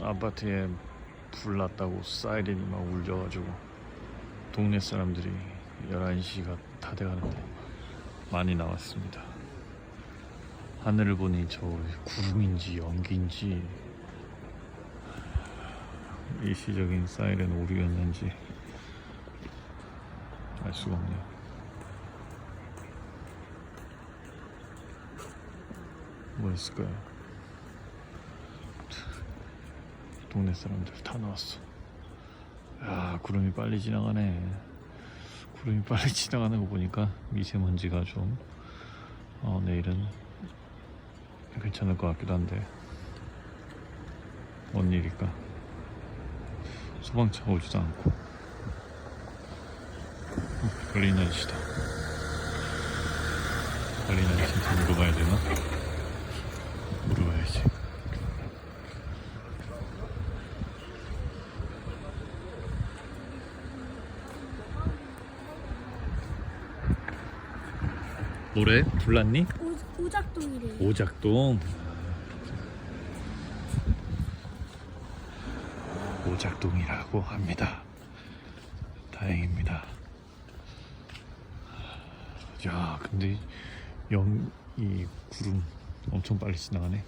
아파트에 불 났다고 사이렌이 막 울려가지고 동네 사람들이 11시가 다 돼가는데 많이 나왔습니다. 하늘을 보니 저 구름인지 연기인지 일시적인 사이렌 오류였는지 알 수가 없네요. 뭐였을까요? 동네 사람들 다 나왔어. 야 구름이 빨리 지나가네. 구름이 빨리 지나가는 거 보니까 미세먼지가 좀 어, 내일은 괜찮을 것 같기도 한데 뭔 일일까? 소방차 오지도 않고 어, 걸린 아저씨다. 걸린 아저씨한테 물어봐야 되나? 물어봐야지. 뭐래? 불났니? 오, 오작동이래. 오작동. 오작동이라고 합니다. 다행입니다. 야, 근데 영, 이 구름 엄청 빨리 지나가네.